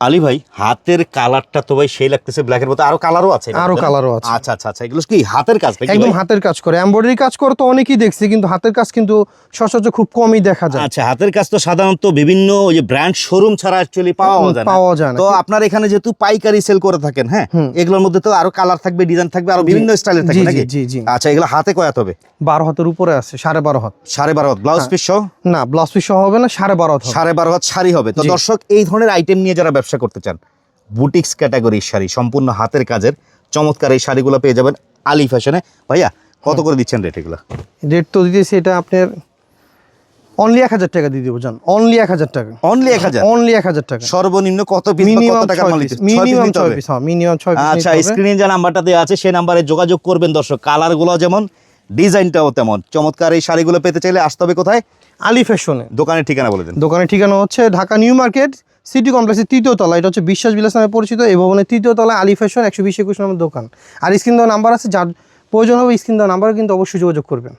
আলী ভাই হাতের কালারটা তো ভাই সেই লাগতেছে ব্ল্যাকের মতো। আরও কালারও আছে আরও কালারও আছে। আচ্ছা আচ্ছা আচ্ছা এগুলো কি হাতের কাজ একদম হাতের কাজ করে। এমব্রয়ডারি কাজ করে তো অনেকেই দেখছি কিন্তু হাতের কাজ কিন্তু সচরাচর খুব কমই দেখা যায়। আচ্ছা হাতের কাজ তো সাধারণত বিভিন্ন ওই যে ব্র্যান্ড শোরুম ছাড়া অ্যাকচুয়ালি পাওয়া যায় না। পাওয়া যায় না। তো আপনার এখানে যেহেতু পাইকারি সেল করে থাকেন হ্যাঁ? এগুলোর মধ্যে তো আরও কালার থাকবে ডিজাইন থাকবে আরও বিভিন্ন স্টাইলের থাকবে নাকি? জি জি। আচ্ছা এগুলো হাতে কয়াত হবে? বারো হাতের উপরে আছে সাড়ে বারো হাত। সাড়ে বারো হাত। ব্লাউজ হ্যাঁ। পিস সহ? না ব্লাউজ পিস সহ হবে না সাড়ে বারো হাত হবে। সাড়ে বারো হাত শাড়ি হবে। তো দর্শক এই ধরনের আইটেম নিয়ে যারা ব্যবসা করতে চান বুটিক্স ক্যাটাগরির শাড়ি সম্পূর্ণ হাতের কাজের চমৎকার এই শাড়িগুলো পেয়ে যাবেন আলি ফ্যাশনে। ভাইয়া কত করে দিচ্ছেন রেট এগুলো? রেট তো দিতেছি এটা আপনার অনলি এক হাজার টাকা দিয়ে দিব জান। অনলি এক হাজার টাকা। অনলি এক হাজার? অনলি এক হাজার টাকা। সর্বনিম্ন কত মিনিমাম কত টাকার ছয় পিস মিনিমাম ছয় পিস হ্যাঁ মিনিমাম ছয় আচ্ছা স্ক্রিনে যে নাম্বারটা দেওয়া আছে সেই নাম্বারে যোগাযোগ করবেন দর্শক। কালারগুলো যেমন ডিজাইনটাও তেমন। চমৎকার এই শাড়িগুলো পেতে চাইলে আসতে হবে কোথায়? আলি ফ্যাশনে। দোকানের ঠিকানা বলে দেন। দোকানের ঠিকানা হচ্ছে ঢাকা নিউ মার্কেট সিটি কমপ্লেক্সের তৃতীয় তলা, এটা হচ্ছে বিশ্বাস বিলাস নামে পরিচিত, এই ভবনের তৃতীয় তলায় আলি ফ্যাশন একশো বিশ একুশ নম্বর দোকান। আর স্ক্রিন দেওয়া নাম্বার আছে, যার প্রয়োজন হবে স্ক্রিন দেওয়া নাম্বারও কিন্তু অবশ্যই যোগাযোগ করবেন।